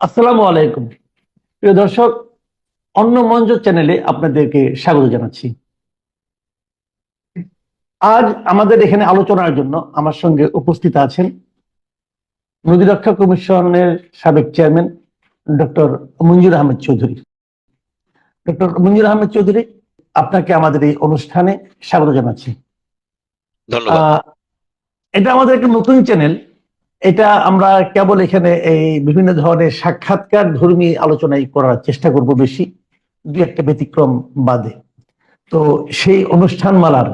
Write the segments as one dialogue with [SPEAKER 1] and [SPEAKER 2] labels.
[SPEAKER 1] আসসালামু আলাইকুম। প্রিয় দর্শক অন্য মঞ্চ চ্যানেলে আপনাদেরকে স্বাগত জানাচ্ছি। আজ আমাদের এখানে আলোচনার জন্য আমার সঙ্গে উপস্থিত আছেন নদী রক্ষা কমিশনের সাবেক chairman doctor Manjur Ahmed Chowdhury. Doctor Manjur Ahmed Chowdhury আপনাকে আমাদের এই অনুষ্ঠানে স্বাগত জানাচ্ছি। আহ, এটা আমাদের একটা নতুন চ্যানেল। এটা আমরা কেবল এখানে এই বিভিন্ন ধরনের সাক্ষাৎকার ধর্মী আলোচনাই করার চেষ্টা করব বেশি দুই একটা ব্যতিক্রম বাদে। তো সেই অনুষ্ঠানমালার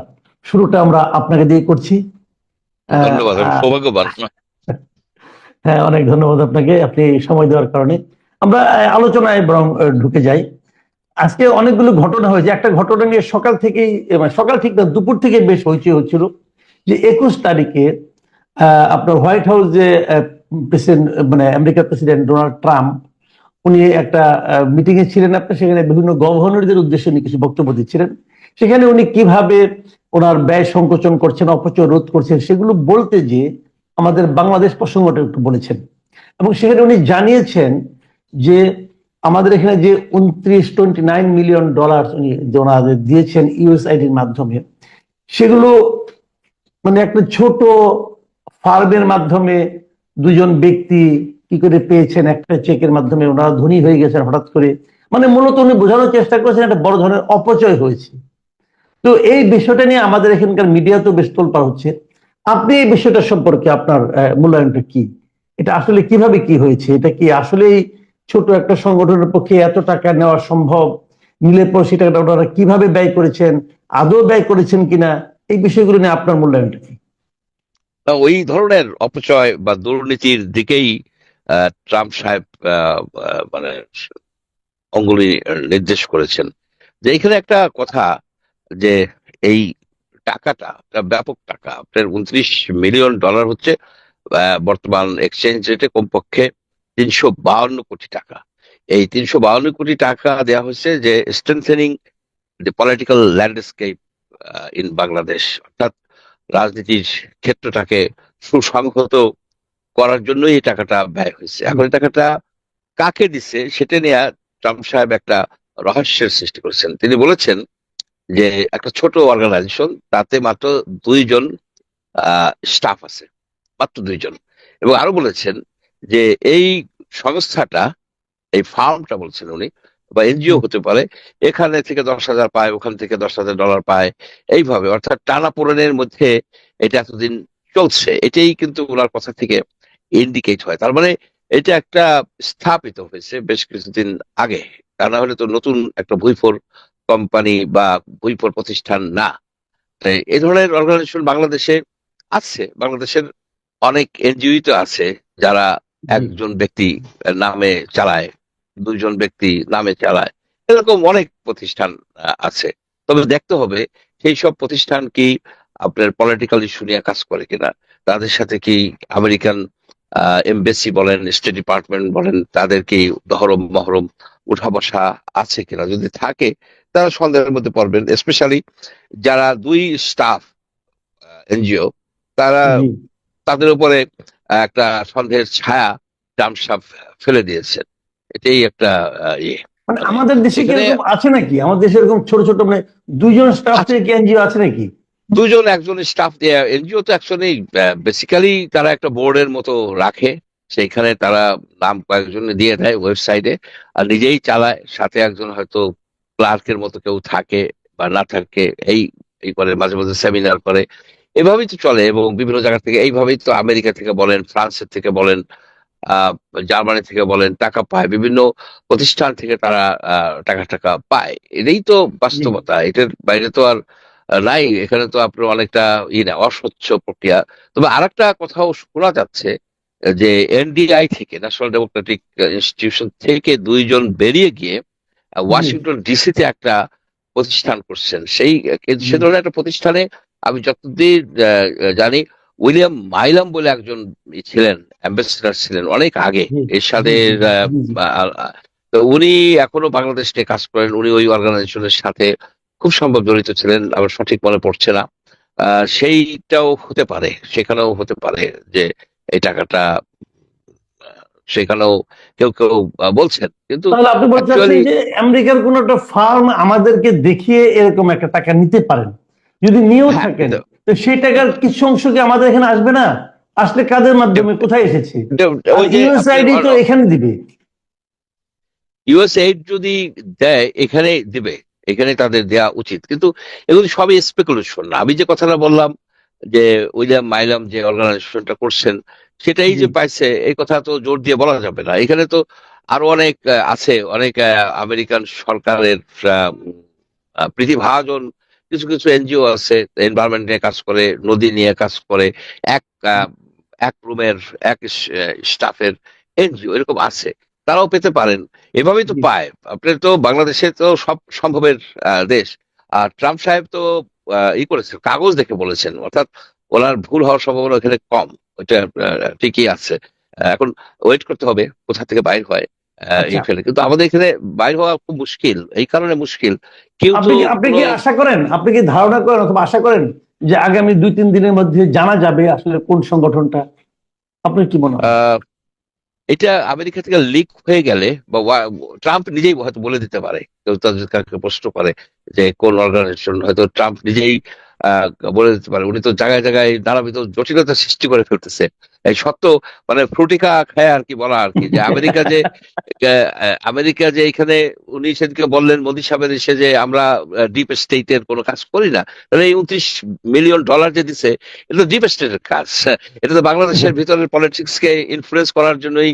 [SPEAKER 1] শুরুটা আমরা আপনাকে দিয়ে করছি। হ্যাঁ অনেক ধন্যবাদ আপনাকে আপনি সময় দেওয়ার কারণে। আমরা আলোচনায় বরং ঢুকে যাই। আজকে অনেকগুলো ঘটনা হয়েছে। একটা ঘটনা নিয়ে সকাল থেকেই মানে সকাল ঠিক না দুপুর থেকে বেশ হয়েছে হচ্ছিল যে একুশ তারিখে আপনার হোয়াইট হাউস যে প্রেসিডেন্ট মানে আমেরিকার প্রেসিডেন্ট ডোনাল্ড ট্রাম্প, উনি একটা মিটিং এ ছিলেন আপনার সেখানে বিভিন্ন গভর্নরদের উদ্দেশ্যে উনি কিছু বক্তব্য দিচ্ছিলেন। সেখানে উনি কীভাবে ওনার ব্যয় সংকোচন করছেন, অপচয় রোধ করছেন, সেগুলো বলতে যে আমাদের বাংলাদেশ প্রসঙ্গটা একটু বলেছেন। এবং সেখানে উনি জানিয়েছেন যে, আমাদের এখানে যে উনত্রিশ টোয়েন্টি নাইন মিলিয়ন ডলার উনি ওনাদের দিয়েছেন ইউএসআইডির মাধ্যমে, সেগুলো মানে একটা ছোট ফার্মের মাধ্যমে দুজন ব্যক্তি কি করে পেয়েছেন? একটা চেকের মাধ্যমে ওনারা ধনী হয়ে গেছেন হঠাৎ করে। মানে মূলত উনি বোঝানোর চেষ্টা করেছেন একটা বড় ধরনের অপচয় হয়েছে। তো এই বিষয়টা নিয়ে আমাদের এখানকার মিডিয়াতেও বেশ তোলপাড় হচ্ছে। আপনি এই বিষয়টা সম্পর্কে আপনার মূল্যায়নটা কি? এটা আসলে কীভাবে কি হয়েছে? এটা কি আসলেই ছোট একটা সংগঠনের পক্ষে এত টাকা নেওয়া সম্ভব? নিলে পর সেটা ওনারা কীভাবে ব্যয় করেছেন? আদৌ ব্যয় করেছেন কিনা? এই বিষয়গুলো নিয়ে আপনার মূল্যায়নটা কি?
[SPEAKER 2] ওই ধরনের অপচয় বা দুর্নীতির দিকেই ট্রাম্প সাহেব মানে অঙ্গুলি নির্দেশ করেছেন। যে এখানে একটা কথা যে এই টাকাটা ব্যাপক টাকা, আপনার উনত্রিশ মিলিয়ন ডলার হচ্ছে বর্তমান এক্সচেঞ্জ রেটে কমপক্ষে তিনশো বাউন্ন কোটি টাকা। এই তিনশো বাউন্ন কোটি টাকা দেওয়া হয়েছে যে strengthening the political landscape in Bangladesh অর্থাৎ রাজনীতির ক্ষেত্রটাকে সুসংহত করার জন্যই এই টাকাটা ব্যয় হয়েছে। এখন টাকাটা কাকে দিছে সেটা নিয়ে ট্রাম্প সাহেব একটা রহস্যের সৃষ্টি করেছেন। তিনি বলেছেন যে একটা ছোট অর্গানাইজেশন, তাতে মাত্র দুইজন স্টাফ আছে, মাত্র দুইজন। এবং আরও বলেছেন যে এই সংস্থাটা, এই ফার্মটা বলছেন উনি বা এনজিও হতে পারে এখানে থেকে দশ হাজার পায় ওখান থেকে দশ হাজার ডলার পায় এইভাবে। অর্থাৎ টানা পোড়েনের মধ্যে এটা এতদিন চলছে। এটাই কিন্তু ওনার কথা থেকে ইন্ডিকেট হয়। তার মানে এটা একটা স্থাপিত হয়েছে বেশ কিছুদিন আগে। তা না হলে তো নতুন একটা ভুইফোর কোম্পানি বা ভুইফোর প্রতিষ্ঠান না। এই ধরনের অর্গানাইজেশন বাংলাদেশে আছে। বাংলাদেশের অনেক এনজিও তো আছে যারা একজন ব্যক্তি নামে চালায়। দুজন ব্যক্তি নামে চালায়। এরকম অনেক প্রতিষ্ঠান আছে। তবে দেখতে হবে সেই সব প্রতিষ্ঠান কি আপনার পলিটিক্যাল ইস্যু নিয়ে কাজ করে কিনা? তাদের সাথে কি আমেরিকান এমবেসি বলেন স্টেট ডিপার্টমেন্ট বলেন তাদের কি দহরম মহরম উঠা বসা আছে কিনা? যদি থাকে তারা সন্দেহের মধ্যে পড়বেন। স্পেশালি যারা দুই স্টাফ এনজিও তারা তাদের উপরে একটা সন্দেহের ছায়া সাহেব ফেলে দিয়েছেন। এটাই একটা ইয়ে।
[SPEAKER 1] মানে আমাদের দেশে কি এরকম আছে নাকি? আমাদের দেশে এরকম ছোট ছোট মানে দুইজন স্টাফ। থেকে এনজিও আছে নাকি?
[SPEAKER 2] দুজন একজন স্টাফ দিয়ে এনজিও তো অ্যাকচুয়ালি বেসিক্যালি তারা একটা বোর্ডের মতো রাখে। সেইখানে তারা নাম কয়েকজন দিয়ে দেয় ওয়েবসাইটে আর নিজেই চালায় সাথে একজন হয়তো ক্লার্কের মতো কেউ থাকে বা না থাকে এই এই করে মাঝে মাঝে সেমিনার করে। এভাবেই তো চলে এবং বিভিন্ন জায়গা থেকে এইভাবেই তো আমেরিকা থেকে বলেন ফ্রান্সের থেকে বলেন জার্মানি থেকে বলেন টাকা পায় বিভিন্ন প্রতিষ্ঠান থেকে তারা টাকা টাকা পায়। এটাই তো বাস্তবতা। এটার বাইরে তো আর নাই। এখানে তো আপনার অনেকটা ই না অস্বচ্ছ প্রক্রিয়া। তবে আরেকটা কথাও শোনা যাচ্ছে যে এনডিআই থেকে ন্যাশনাল ডেমোক্রেটিক ইনস্টিটিউশন থেকে দুইজন বেরিয়ে গিয়ে ওয়াশিংটন ডিসিতে একটা প্রতিষ্ঠান করছেন। সেই কিন্তু সে ধরনের একটা প্রতিষ্ঠানে আমি যতদূর আহ, জানি উইলিয়াম মাইলাম বলে একজন ছিলেন অ্যাম্বাসেডার ছিলেন অনেক আগে এরশাদের উনি এখনও বাংলাদেশ নিয়ে কাজ করেন উনি ওই অর্গানাইজেশনের সাথে খুব সম্ভব জড়িত ছিলেন আমার সঠিক মনে পড়ছে না। সেইটাও হতে পারে সেখানেও হতে পারে যে এই টাকাটা সেখানেও কেউ কেউ বলছেন কিন্তু
[SPEAKER 1] তাহলে আপনি বলতে চাচ্ছেন যে আমেরিকার কোন একটা ফার্ম আমাদেরকে দেখিয়ে এরকম একটা টাকা নিতে পারেন যদি নিয়েও
[SPEAKER 2] হ্যাঁ,
[SPEAKER 1] থাকেন। তো সেই টাকার কিছু অংশ কি আমাদের এখানে আসবে না? আসলে কাদের মাধ্যমে? কোথায় এসেছে? ইউএসআইডি তো এখানে দিবে।
[SPEAKER 2] ইউএস এইড যদি দেয় এখানে দিবে। এখানে তাদের দেয়া উচিত। কিন্তু এগুলো সবই স্পেকুলেশন আমি যে কথাটা বললাম যে উইলিয়াম মাইলাম যে অর্গানাইজেশনটা করছেন সেটাই যে পাইছে এই কথা তো জোর দিয়ে বলা যাবে না। এখানে তো আরও অনেক আছে। অনেক আমেরিকান সরকারের প্রতিভাজন কিছু কিছু এনজিও আছে এনভায়রনমেন্ট নিয়ে কাজ করে নদী নিয়ে কাজ করে এক এক রুমের এক স্টাফের এনজিও এরকম আছে তারাও পেতে পারেন। এভাবেই তো পায়। আপনার তো বাংলাদেশে তো সব সম্ভবের দেশ। আর ট্রাম্প সাহেব তো ই করেছেন কাগজ দেখে বলেছেন অর্থাৎ ওনার ভুল হওয়ার সম্ভাবনা এখানে কম। ওইটা ঠিকই আছে। এখন ওয়েট করতে হবে কোথা থেকে বাইর হয়।
[SPEAKER 1] আচ্ছা।
[SPEAKER 2] কিন্তু আমাদের এখানে বাইর হওয়া খুব মুশকিল। এই কারণে মুশকিল। কেউ
[SPEAKER 1] আপনি কি- আশা করেন? আপনি কি ধারণা করেন অথবা আশা করেন যে আগামী দুই তিন দিনের মধ্যে জানা যাবে আসলে কোন সংগঠনটা? আপনার কি মনে হয়?
[SPEAKER 2] এটা আমেরিকা থেকে লিক হয়ে গেলে বা ট্রাম্প নিজেই হয়তো বলে দিতে পারে। কেউ তাদের কাছে প্রশ্ন করে যে কোন অর্গানাইজেশন হয়তো ট্রাম্প নিজেই আহ, বলে দিতে পারে। উনি তো জায়গায় জায়গায় নানাবিধ জটিলতা সৃষ্টি করে ফেলতেছে। এই সত্য মানে ফ্রুটিকা খায় আর কি বলা আর কি। যে আমেরিকা যে আমেরিকা যে এখানে উনি সেদিকে বললেন মোদী সাহেবের এসে যে আমরা ডিপ স্টেটের কোনো কাজ করি না তাহলে এই উনত্রিশ মিলিয়ন ডলার যে দিছে এটা তো ডিপ স্টেটের কাজ। এটা তো বাংলাদেশের ভিতরের পলিটিক্স কে ইনফ্লুয়েন্স করার জন্যই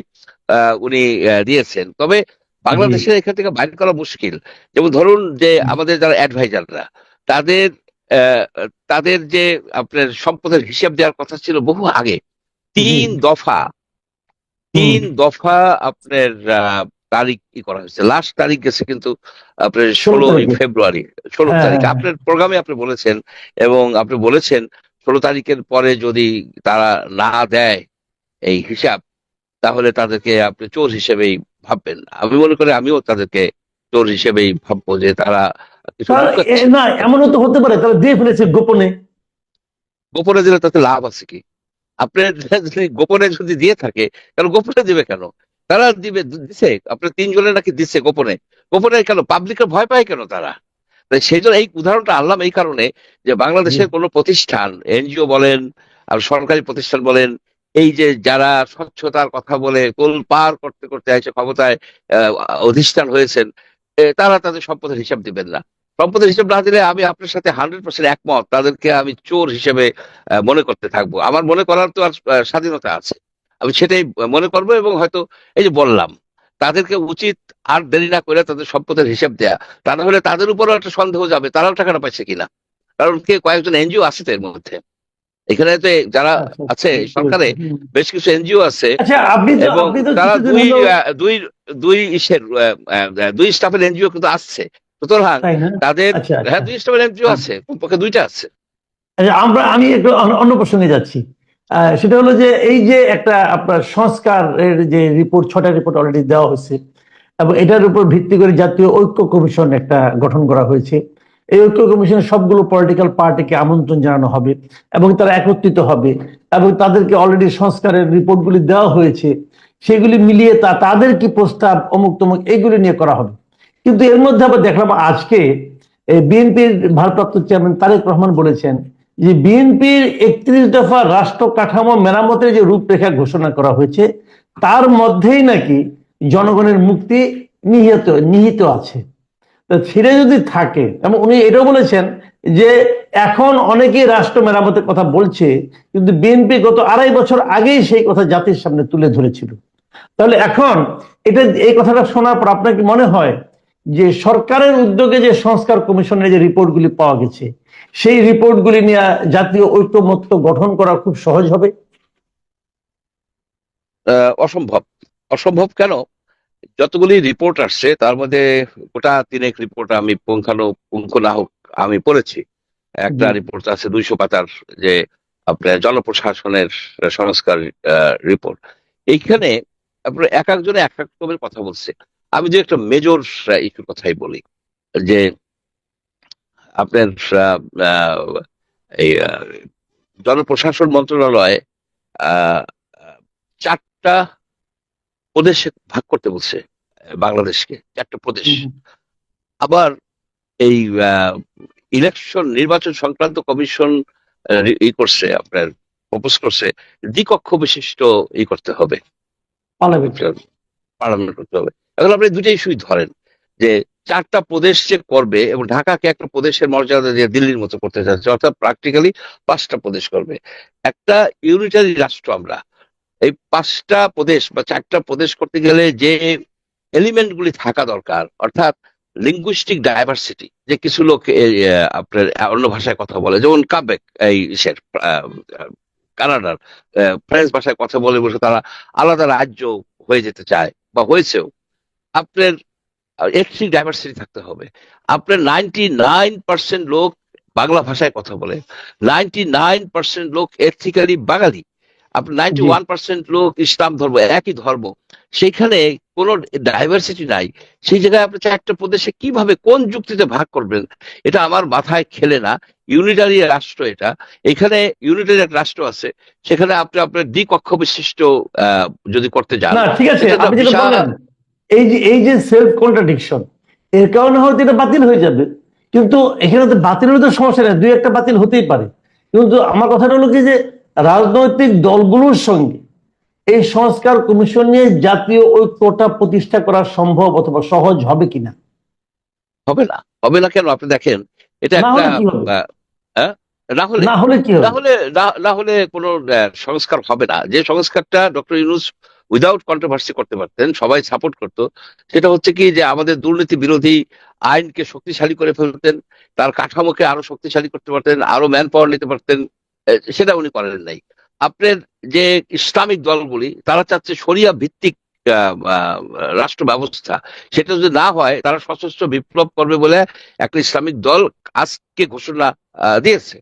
[SPEAKER 2] আহ, উনি দিয়েছেন। তবে বাংলাদেশের এখান থেকে বাইর করা মুশকিল। যেমন ধরুন যে আমাদের যারা অ্যাডভাইজাররা তাদের আহ, তাদের যে আপনার সম্পদের হিসাব দেওয়ার কথা ছিল বহু আগে তিন দফা। তিন দফা আপনার তারিখ ই করা হয়েছে। লাস্ট তারিখ গেছে কিন্তু আপনার
[SPEAKER 1] ষোলো
[SPEAKER 2] ষোলোই ফেব্রুয়ারি ষোলো
[SPEAKER 1] হ্যাঁ,
[SPEAKER 2] তারিখ।
[SPEAKER 1] হ্যাঁ,
[SPEAKER 2] আপনার প্রোগ্রামে আপনি বলেছেন এবং আপনি বলেছেন ষোলো তারিখের পরে যদি তারা না দেয় এই হিসাব তাহলে তাদেরকে আপনি চোর হিসেবেই ভাববেন। আমি মনে করি আমিও তাদেরকে চোর হিসেবেই ভাববো যে তার-
[SPEAKER 1] না এমনও তো হতে পারে। তারা দিয়ে ফেলেছে গোপনে।
[SPEAKER 2] গোপনে দিলে তাতে লাভ আছে কি? আপনার যদি গোপনে যদি দিয়ে থাকে কারণ গোপনে দিবে কেন? তারা দিবে দিছে। আপনার তিনজনে নাকি দিচ্ছে গোপনে। গোপনে কেন? পাবলিকের ভয় পায় কেন তারা? সেই জন্য এই উদাহরণটা আনলাম এই কারণে যে বাংলাদেশের কোনো প্রতিষ্ঠান এনজিও বলেন আর সরকারি প্রতিষ্ঠান বলেন এই যে যারা স্বচ্ছতার কথা বলে কোল পার করতে করতে এসে ক্ষমতায় আহ, অধিষ্ঠান হয়েছেন তারা তাদের সম্পদের হিসাব দিবেন না। সম্পদের হিসাব না দিলে আমি আপনার সাথে হান্ড্রেড পার্সেন্ট একমত। তাদেরকে আমি চোর হিসেবে মনে করতে থাকব। আমার মনে করার তো আর স্বাধীনতা আছে। আমি সেটাই মনে করব এবং হয়তো এই যে বললাম তাদেরকে উচিত আর দেরি না করে তাদের সম্পদের হিসাব দেয়া। তা না হলে তাদের উপরও একটা সন্দেহ যাবে তারাও টাকাটা পাইছে কিনা? কারণ কে কয়েকজন এনজিও আছে তো এর মধ্যে। এখানে তো যারা আছে সরকারে বেশ কিছু এনজিও আছে
[SPEAKER 1] আচ্ছা
[SPEAKER 2] এবং তারা দুই দুই দুই ইসের দুই স্টাফের এনজিও কিন্তু আসছে। সুতরাং তাদের
[SPEAKER 1] আচ্ছা, আচ্ছা।
[SPEAKER 2] হ্যাঁ দুই এনজিও আছে কমপক্ষে দুইটা আছে।
[SPEAKER 1] আচ্ছা, আমরা আমি একটু অন্য- প্রসঙ্গে যাচ্ছি। সেটা হলো যে এই যে একটা আপনার সংস্কারের যে রিপোর্ট ছটা রিপোর্ট অলরেডি দেওয়া হয়েছে এবং এটার উপর ভিত্তি করে জাতীয় ঐক্য কমিশন একটা গঠন করা হয়েছে। এই ঐক্য কমিশনের সবগুলো পলিটিক্যাল পার্টিকে আমন্ত্রণ জানানো হবে এবং তারা একত্রিত হবে এবং তাদেরকে অলরেডি সংস্কারের রিপোর্টগুলি দেওয়া হয়েছে। সেগুলি মিলিয়ে তা তাদের কি প্রস্তাব অমুক তমুক এইগুলি নিয়ে করা হবে। কিন্তু এর মধ্যে আবার দেখলাম আজকে বিএনপির ভারপ্রাপ্ত চেয়ারম্যান তারেক রহমান বলেছেন যে বিএনপির একত্রিশ দফা রাষ্ট্র কাঠামো মেরামতের যে রূপরেখা ঘোষণা করা হয়েছে, তার মধ্যেই নাকি জনগণের মুক্তি নিহিত নিহিত আছে। ছেড়ে যদি থাকে, এবং উনি এটাও বলেছেন যে এখন অনেকেই রাষ্ট্র মেরামতের কথা বলছে, কিন্তু বিএনপি গত আড়াই বছর আগেই সেই কথা জাতির সামনে তুলে ধরেছিল। তাহলে এখন এটা, এই কথাটা শোনার পর আপনার কি মনে হয় যে সরকারের উদ্যোগে যে সংস্কার কমিশনের যে রিপোর্টগুলি পাওয়া গেছে সেই রিপোর্টগুলি নিয়ে জাতীয় ঐক্যমত্য গঠন করা খুব সহজ হবে।
[SPEAKER 2] অসম্ভব। অসম্ভব কেন? যতগুলি রিপোর্ট আসছে তার মধ্যে গোটা তিনেক রিপোর্ট আমি পুঙ্খানু পুঙ্খ না হোক আমি পড়েছি। একটা রিপোর্ট আছে দুইশো পাতার যে আপনার জনপ্রশাসনের সংস্কার রিপোর্ট। এইখানে আপনার এক একজনে এক এক রকমের কথা বলছে। আমি যে একটা মেজর ইস্যুর কথাই বলি যে আপনার এই জনপ্রশাসন মন্ত্রণালয় চারটা প্রদেশে ভাগ করতে বলছে বাংলাদেশকে চারটা প্রদেশ। আবার এই ইলেকশন নির্বাচন সংক্রান্ত কমিশন ই করছে আপনার প্রপোজ করছে দ্বিকক্ষ বিশিষ্ট ই করতে হবে।
[SPEAKER 1] পার্লামেন্ট
[SPEAKER 2] করতে হবে। এখন আপনি দুটো ইস্যুই ধরেন যে চারটা প্রদেশ যে করবে এবং ঢাকাকে একটা প্রদেশের মর্যাদা দিয়ে দিল্লির মতো করতে চাচ্ছে অর্থাৎ প্র্যাকটিক্যালি পাঁচটা প্রদেশ করবে। একটা ইউনিটারি রাষ্ট্র আমরা এই পাঁচটা প্রদেশ বা চারটা প্রদেশ করতে গেলে যে এলিমেন্ট গুলি থাকা দরকার অর্থাৎ লিঙ্গুইস্টিক ডাইভার্সিটি যে কিছু লোক আপনার অন্য ভাষায় কথা বলে যেমন কাবেক এই ইসের, কানাডার ফ্রেঞ্চ ভাষায় কথা বলে বসে তারা আলাদা রাজ্য হয়ে যেতে চায় বা হয়েছেও। আপনার এথনিক ডাইভার্সিটি থাকতে হবে। আপনার নাইনটি নাইন পার্সেন্ট লোক বাংলা ভাষায় কথা বলে নাইনটি নাইন পার্সেন্ট লোক এথনিক্যালি বাঙালি। আপনার নাইনটি ওয়ান পার্সেন্ট লোক ইসলাম ধর্ম একই ধর্ম। সেখানে কোনো ডাইভার্সিটি নাই। সেই জায়গায় আপনি চারটা প্রদেশে কীভাবে কোন যুক্তিতে ভাগ করবেন এটা আমার মাথায় খেলে না। ইউনিটারি রাষ্ট্র এটা। এখানে ইউনিটারি এক রাষ্ট্র আছে। সেখানে আপনি আপনার দ্বিকক্ষ বিশিষ্ট আহ, যদি করতে যান
[SPEAKER 1] ঠিক আছে। এই যে এই যে সেলফ কন্ট্রাডিকশন এর কারণে হয়তো এটা বাতিল হয়ে যাবে। কিন্তু এখানে তো বাতিল হলে তো সমস্যা নেই দুই একটা বাতিল হতেই পারে। কিন্তু আমার কথাটা হলো কি যে রাজনৈতিক দলগুলোর সঙ্গে এই সংস্কার কমিশন নিয়ে জাতীয় ঐক্যটা প্রতিষ্ঠা করা সম্ভব অথবা সহজ হবে কিনা?
[SPEAKER 2] হবে না। হবে না কেন? আপনি দেখেন এটা
[SPEAKER 1] না
[SPEAKER 2] একটা
[SPEAKER 1] হলে কি?
[SPEAKER 2] না হলে
[SPEAKER 1] না হলে কি
[SPEAKER 2] না হলে না- না হলে কোনো সংস্কার হবে না। যে সংস্কারটা ডক্টর ইউনুস উইদাউট কন্ট্রোভার্সি করতে পারতেন, সবাই সাপোর্ট করতো। সেটা হচ্ছে কি যে আমাদের দুর্নীতি বিরোধী আইনকে শক্তিশালী করে ফেলতেন, তার কাঠামোকে আরও শক্তিশালী করতে পারতেন, আরও ম্যান পাওয়ার নিতে পারতেন সেটা উনি করেন নাই। আপনার যে ইসলামিক দলগুলি, তারা চাচ্ছে শরিয়া ভিত্তিক রাষ্ট্র ব্যবস্থা। সেটা যদি না হয়, তারা সশস্ত্র বিপ্লব করবে বলে একটা ইসলামিক দল আজকে ঘোষণা দিয়েছে।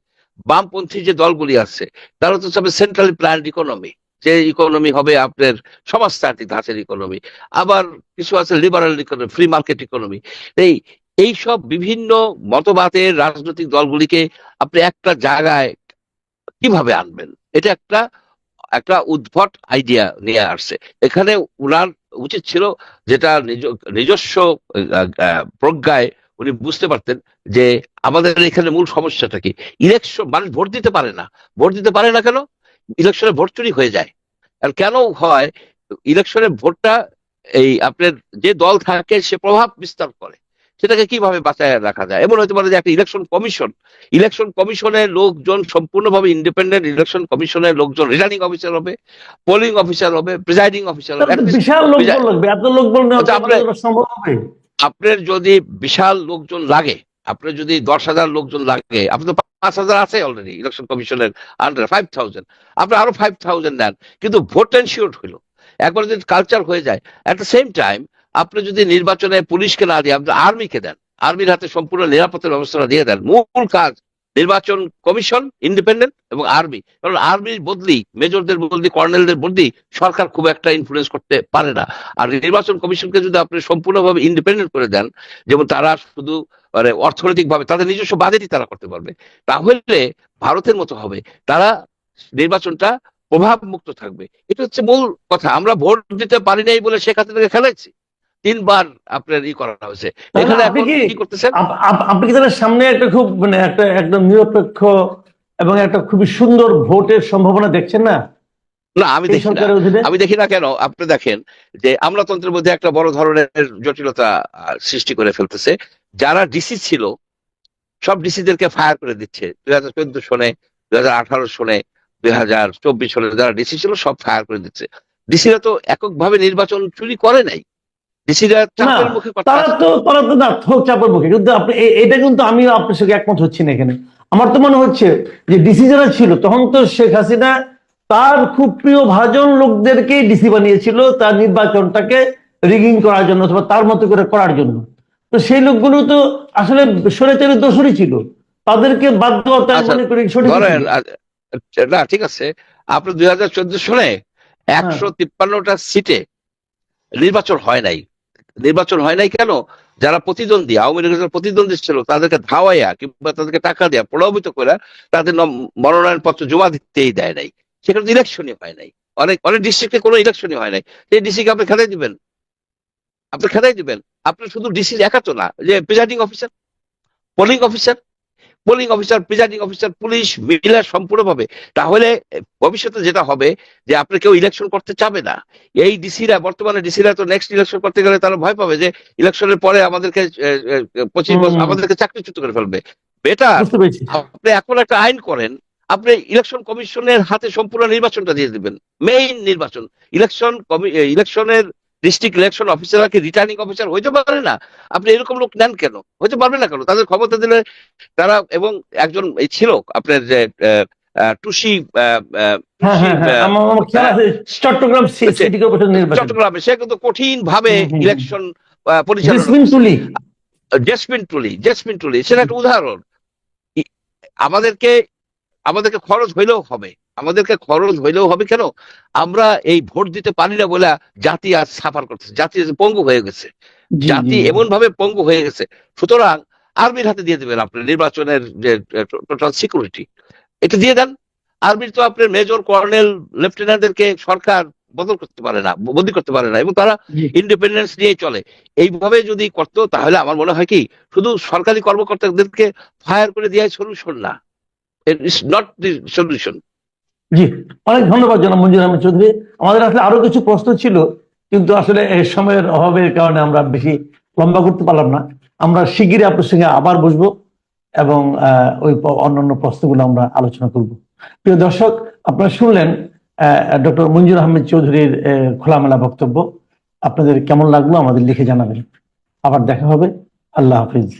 [SPEAKER 2] বামপন্থী যে দলগুলি আছে, তারা তো সেন্ট্রালি প্ল্যান্ড ইকোনমি যে ইকোনমি হবে আপনার সমাজতান্ত্রিক ধাঁচের ইকোনমি আবার কিছু আছে liberal economy free market economy এই এই সব বিভিন্ন মতবাদের রাজনৈতিক দলগুলিকে আপনি একটা জায়গায় কীভাবে আনবেন? এটা একটা একটা উদ্ভট আইডিয়া নিয়ে আসছে। এখানে উনার উচিত ছিল যেটা নিজ- নিজস্ব প্রজ্ঞায় উনি বুঝতে পারতেন যে আমাদের এখানে মূল সমস্যাটা কি? ইলেকশন মানুষ ভোট দিতে পারে না। ভোট দিতে পারে না কেন? ইলেকশনে ভোট চুরি হয়ে যায়। আর কেন হয়? ইলেকশনে ভোটটা এই আপনার যে দল থাকে সে প্রভাব বিস্তার করে। সেটাকে কীভাবে বাঁচায় রাখা যায়? এমন হতে পারে যে একটা ইলেকশন কমিশন ইলেকশন কমিশনের লোকজন সম্পূর্ণভাবে ইন্ডিপেন্ডেন্ট ইলেকশন কমিশনের লোকজন রিটার্নিং অফিসার হবে পোলিং অফিসার হবে প্রিজাইডিং অফিসার হবে।
[SPEAKER 1] বিশাল
[SPEAKER 2] বিশাল-
[SPEAKER 1] লাগবে। এত লোকবল
[SPEAKER 2] আচ্ছা, আপনার যদি বিশাল লোকজন লাগে আপনার যদি দশ হাজার লোকজন লাগে, আপনি তো পাঁচ হাজার আছে অলরেডি ইলেকশন কমিশনের আন্ডার ফাইভ থাউজেন্ড আপনি আরও ফাইভ থাউজেন্ড নেন, কিন্তু ভোট এনশিওর হইল। একবার যদি কালচার হয়ে যায় অ্যাট দ্য সেম টাইম আপনি যদি নির্বাচনে পুলিশকে না দিয়ে, আপনি আর্মিকে দেন আর্মির হাতে সম্পূর্ণ নিরাপত্তার ব্যবস্থাটা দিয়ে দেন। মূল কাজ, নির্বাচন কমিশন ইন্ডিপেন্ডেন্ট এবং আর্মি কারণ আর্মির বদলি মেজরদের বদলি কর্নেলদের বদলি, সরকার খুব একটা ইনফ্লুয়েন্স করতে পারে না। আর নির্বাচন কমিশনকে যদি আপনি সম্পূর্ণভাবে ইন্ডিপেন্ডেন্ট করে দেন, যেমন তারা শুধু মানে অর্থনৈতিক ভাবে তাদের নিজস্ব বাজেটই তারা করতে পারবে। তাহলে ভারতের মতো হবে। তারা নির্বাচনটা প্রভাব মুক্ত থাকবে। এটা হচ্ছে মূল কথা। আমরা ভোট দিতে পারি নাই বলে শেখ হাসিনাকে খেলাইছি। তিনবার আপনার ই করা হয়েছে। এখানে
[SPEAKER 1] আপনি কি-
[SPEAKER 2] করতেছেন?
[SPEAKER 1] আপ- আপ- আপনি কি তাহলে সামনে একটা খুব মানে একটা একদম নিরপেক্ষ এবং একটা খুবই সুন্দর ভোটের সম্ভাবনা দেখছেন না?
[SPEAKER 2] না আমি দেখি না। আমি দেখি না কেন? আপনি দেখেন যে আমলাতন্ত্রের মধ্যে একটা বড় ধরনের জটিলতা সৃষ্টি করে ফেলতেছে। যারা ডিসি ছিল সব ডিসিদেরকে ফায়ার করে দিচ্ছে। দুই হাজার চোদ্দ সনে দুই হাজার আঠারো সনে দুই হাজার চব্বিশ সনে যারা ডিসি ছিল সব ফায়ার করে দিচ্ছে। ডিসিরা তো এককভাবে নির্বাচন চুরি করে নাই। ডিসিরা চাপের মুখে
[SPEAKER 1] তারা তো তারা তো না চাপের মুখে। কিন্তু আপনি এটা কিন্তু আমি আপনার সঙ্গে একমত হচ্ছি না এখানে। আমার তো মনে হচ্ছে যে ডিসি যারা ছিল তখন তো শেখ হাসিনা তার খুব প্রিয় ভাজন লোকদেরকেই ডিসি বানিয়েছিল তার নির্বাচনটাকে রিগিং করার জন্য অথবা তার মতো করে করার জন্য। তো সেই লোকগুলো তো আসলে সরেচারি দোষরই ছিল। তাদেরকে বাধ্যতা
[SPEAKER 2] আচ্ছা,
[SPEAKER 1] মনে করি সঠিক
[SPEAKER 2] ধরেন
[SPEAKER 1] ছিল।
[SPEAKER 2] আ- না ঠিক আছে। আপনি দুই হাজার চোদ্দ সনে একশো তিপ্পান্নটা সিটে নির্বাচন হয় নাই। নির্বাচন হয় নাই কেন? যারা প্রতিদ্বন্দ্বী আওয়ামী লীগের প্রতিদ্বন্দ্বী ছিল তাদেরকে ধাওয়াইয়া কিংবা তাদেরকে টাকা দেয়া প্রলোভিত করে তাদের মনোনয়ন পত্র জমা দিতেই দেয় নাই। সেখানে ইলেকশনই হয় নাই। অনেক অনেক ডিস্ট্রিক্টে কোনো ইলেকশনই হয় নাই। সেই ডিস্ট্রিক্টে আপনি খেলে দিবেন। আপনি খেলাই দিবেন। আপনি শুধু ডিসি একা তো না যে presiding officer polling officer polling officer presiding officer police media সম্পূর্ণভাবে। তাহলে ভবিষ্যতে যেটা হবে যে আপনি কেউ ইলেকশন করতে চাবে না। এই ডিসিরা বর্তমানে ডিসিরা তো নেক্সট ইলেকশন করতে গেলে তারা ভয় পাবে যে ইলেকশনের পরে আমাদেরকে পঁচিশ বছর। আমাদেরকে চাকরিচ্যুত করে ফেলবে। বেটার আপনি এখন একটা আইন করেন আপনি ইলেকশন কমিশনের হাতে সম্পূর্ণ নির্বাচনটা দিয়ে দিবেন। মেইন নির্বাচন ইলেকশন ইলেকশনের ডিস্ট্রিক্ট ইলেকশন অফিসাররা কি রিটার্নিং অফিসার হইতে পারে না। আপনি এরকম লোক নেন কেন? হইতে পারবে না কেন? তাদের ক্ষমতা দিলে তারা এবং একজন এই ছিল আপনার যে টুসি
[SPEAKER 1] হ্যাঁ হ্যাঁ হ্যাঁ চট্টগ্রাম
[SPEAKER 2] চট্টগ্রামে। সে কিন্তু কঠিন ভাবে। ইলেকশন পরিচালনা
[SPEAKER 1] জেসমিন
[SPEAKER 2] টুলি জেসমিন টুলি সেটা একটা উদাহরণ। আমাদেরকে আমাদেরকে খরচ হইলেও হবে। আমাদেরকে খরচ হইলেও হবে কেন? আমরা এই ভোট দিতে পারি না বলে জাতি আজ সাফার করতেছে। জাতি পঙ্গু হয়ে গেছে। জাতি। এমন ভাবে পঙ্গু হয়ে গেছে। সুতরাং আর্মির হাতে দিয়ে দেবেন আপনি নির্বাচনের যে টোটাল সিকিউরিটি। এটা দিয়ে দেন। আর্মির তো আপনার মেজর কর্নেল লেফটেন্যান্টদেরকে সরকার বদল করতে পারে না বদলি করতে পারে না এবং তারা ইন্ডিপেন্ডেন্স নিয়ে চলে। এইভাবে যদি করতো তাহলে আমার মনে হয় কি শুধু সরকারি কর্মকর্তাদেরকে ফায়ার করে দেওয়াই সলিউশন না। ইটস নট দি সলিউশন
[SPEAKER 1] জি, অনেক ধন্যবাদ জনাব মঞ্জুর আহমেদ চৌধুরী। আমাদের আসলে আরও কিছু প্রশ্ন ছিল, কিন্তু আসলে সময়ের অভাবের কারণে আমরা বেশি লম্বা করতে পারলাম না। আমরা শিগগিরই আপনার সঙ্গে আবার বসবো এবং ওই অন্যান্য প্রশ্নগুলো আমরা আলোচনা করব। প্রিয় দর্শক, আপনারা শুনলেন ডক্টর মঞ্জুর আহমেদ চৌধুরীর খোলামেলা বক্তব্য। আপনাদের কেমন লাগল আমাদের লিখে জানাবেন। আবার দেখা হবে। আল্লাহ হাফিজ।